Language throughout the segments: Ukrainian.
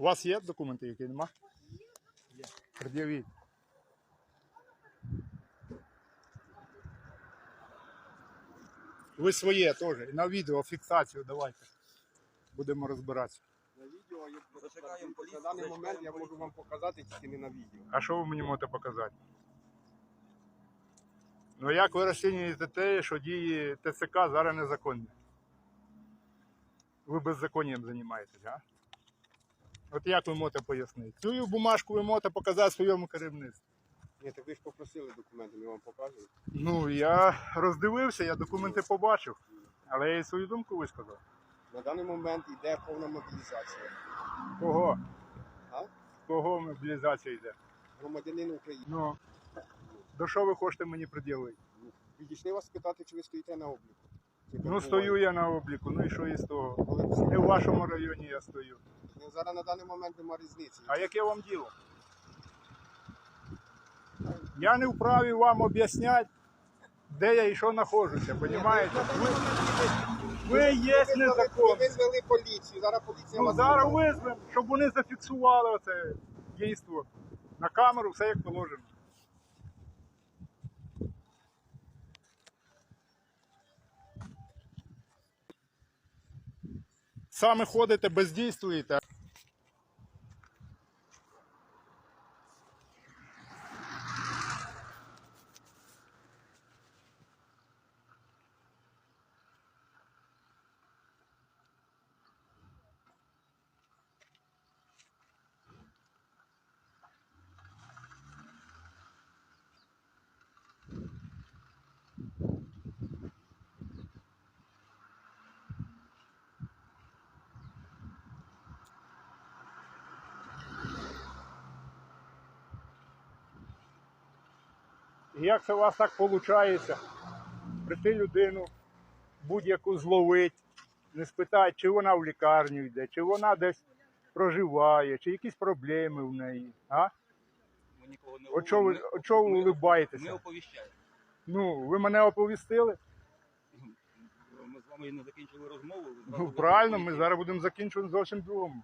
У вас є документи, які нема? Є. Пред'явіть. Ви своє теж. І на відео фіксацію давайте. Будемо розбиратися. На відео є Зачекаємо на даний момент я можу вам показати тільки не на відео. А що ви мені можете показати? Ну як ви розцінюєте те, що дії ТЦК зараз незаконні? Ви беззаконням займаєтесь, а? От як ви можете пояснити? Цю бумажку ви можете показати своєму керівництву. Ні, так ви ж попросили документи, ми вам покажемо. Ну, я роздивився, я документи побачив, але я і свою думку висказав. На даний момент йде повна мобілізація. Кого? А? Кого мобілізація йде? Громадянин України. Ну, до що ви хочете мені пред'явити? Підійшли вас спитати, чи ви стоїте на обліку. Чи Ну, стою я на обліку, ну і що із того? Не в вашому районі я стою. Ну, зараз на даний момент немає різниці. А яке вам діло? Я не вправі вам об'ясняти, де я і що знаходжуся, розумієте? Ви, ви є Ви незаконні. визвали поліцію, зараз поліція Ну, вас зараз визвемо, щоб вони зафіксували оце дійство. На камеру все як положено. Саме ходите, бездійствуєте. І як це у вас так виходить? Прийти людину, будь-яку зловить, не спитати, чи вона в лікарню йде, чи вона десь проживає, чи якісь проблеми в неї. А? Ми нікого не От чого ви, от чого ви ми- улибаєтеся? оповіщаємо. Ну, ви мене оповістили. Ми з вами не закінчили розмову. ви Ну, правильно, ми зараз будемо закінчувати зовсім другому.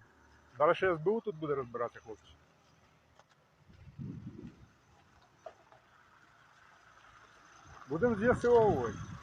Зараз ще СБУ тут буде розбиратися, хлопці. Будемо з'ясовувати.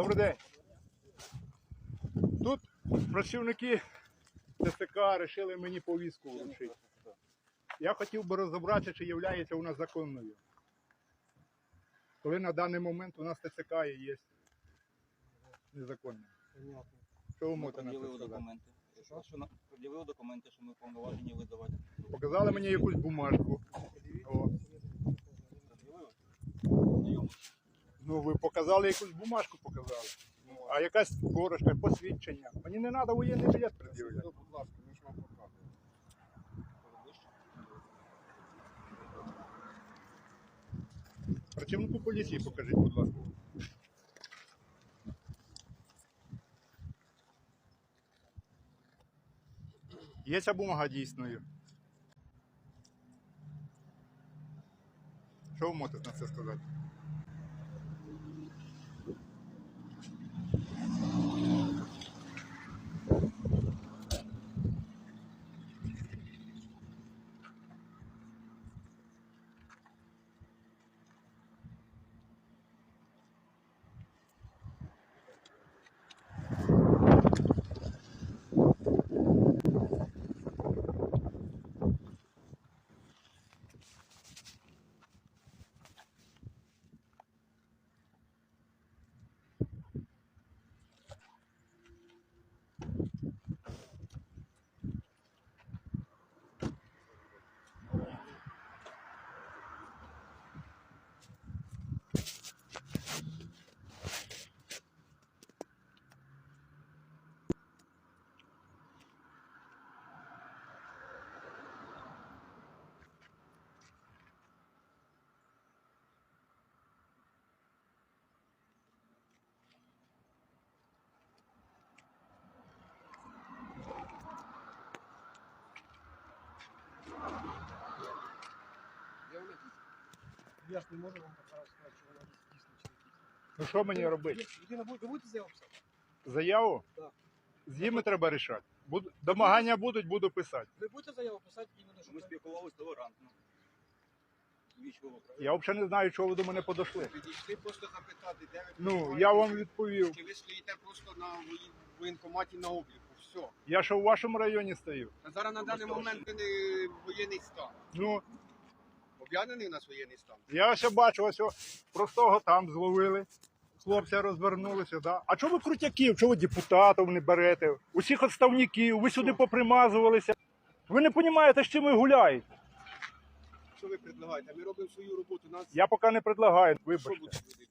Добрий день. Тут працівники ТСК вирішили мені повістку вручити. Я хотів би розібратися, чи є вона законною. Коли на даний момент у нас ТЦК є незаконною. Що ви можете на це сказати? Що на пред'явили документи, що ми повноважені видавати. Показали мені якусь бумажку. О. Ну, ви показали якусь бумажку, показали. А якась корочка, посвідчення. Мені не треба воєнний білет пред'являти. Ну, Будь ласка, ми ж вам. Ближче. Працівнику поліції покажіть, будь ласка. Є ця бумага дійсною. Що ви можете на це сказати? Я ж не можу вам зараз сказати, що вона дійсно чи не дійсно. Ну що мені робити? Ви будете заяву писати? Заяву? Так. З ними треба рішати. Буду, домагання будуть, буду писати. Ви будете заяву писати іменно, що Ми спілкувалися толерантно. Правильно? Я взагалі не знаю, чого ви до мене подошли. Підійшли просто запитати, де ви Ну, я вам відповів. Чи ви стоїте просто на воєн- воєнкоматі на обліку? Все. Я що в вашому районі стою. А зараз на даний момент ви не воєнний стан. Ну, Об'явлений у нас воєнний стан. я ще бачу, ось о, простого там зловили. Хлопця розвернулися, да? А чого ви крутяків? Чого ви депутатів не берете? Усіх відставників, ви сюди попримазувалися. Ви не розумієте, з чим ви гуляєте. Що ви предлагаєте? Ми робимо свою роботу. Нас Я поки не предлагаю, що вибачте. будуть люди?